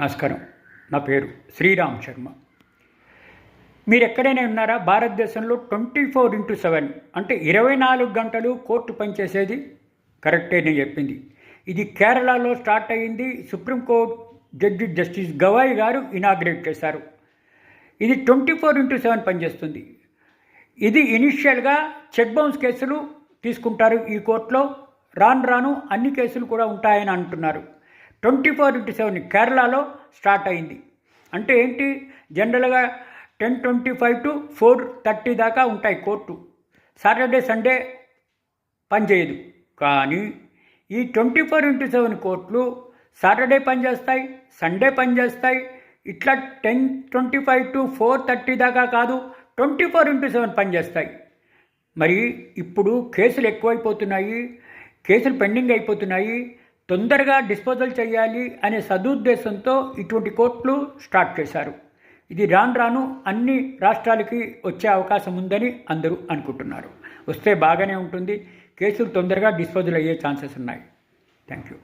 నమస్కారం. నా పేరు శ్రీరామ్ శర్మ. మీరు ఎక్కడైనా ఉన్నారా? భారతదేశంలో ట్వంటీ ఫోర్ ఇంటూ సెవెన్ అంటే ఇరవై నాలుగు గంటలు కోర్టు పనిచేసేది? కరెక్టే నేను చెప్పింది. ఇది కేరళలో స్టార్ట్ అయ్యింది. సుప్రీంకోర్టు జడ్జి జస్టిస్ గవాయ్ గారు ఇనాగ్రేట్ చేశారు. ఇది ట్వంటీ ఫోర్ ఇంటూ సెవెన్ పనిచేస్తుంది. ఇది ఇనిషియల్గా చెక్ బౌన్స్ కేసులు తీసుకుంటారు ఈ కోర్టులో. రాను రాను అన్ని కేసులు కూడా ఉంటాయని అంటున్నారు. ట్వంటీ ఫోర్ ఇంటూ సెవెన్ కేరళలో స్టార్ట్ అయింది. అంటే ఏంటి? జనరల్గా ten twenty five to four thirty దాకా ఉంటాయి కోర్టు. సాటర్డే సండే పనిచేయదు. కానీ ఈ ట్వంటీ ఫోర్ ఇంటూ సెవెన్ కోర్టులు సాటర్డే పనిచేస్తాయి సండే పనిచేస్తాయి. ఇట్లా ten twenty five to four thirty దాకా కాదు ట్వంటీ ఫోర్ ఇంటూ సెవెన్ పనిచేస్తాయి. మరి ఇప్పుడు కేసులు ఎక్కువైపోతున్నాయి కేసులు పెండింగ్ అయిపోతున్నాయి. తొందరగా డిస్పోజల్ చేయాలి అనే సదుద్దేశంతో ఇటువంటి కోర్టులు స్టార్ట్ చేశారు. ఇది రాను రాను అన్ని రాష్ట్రాలకి వచ్చే అవకాశం ఉందని అందరూ అనుకుంటున్నారు. వస్తే బాగానే ఉంటుంది. కేసులు తొందరగా డిస్పోజల్ అయ్యే ఛాన్సెస్ ఉన్నాయి. Thank you.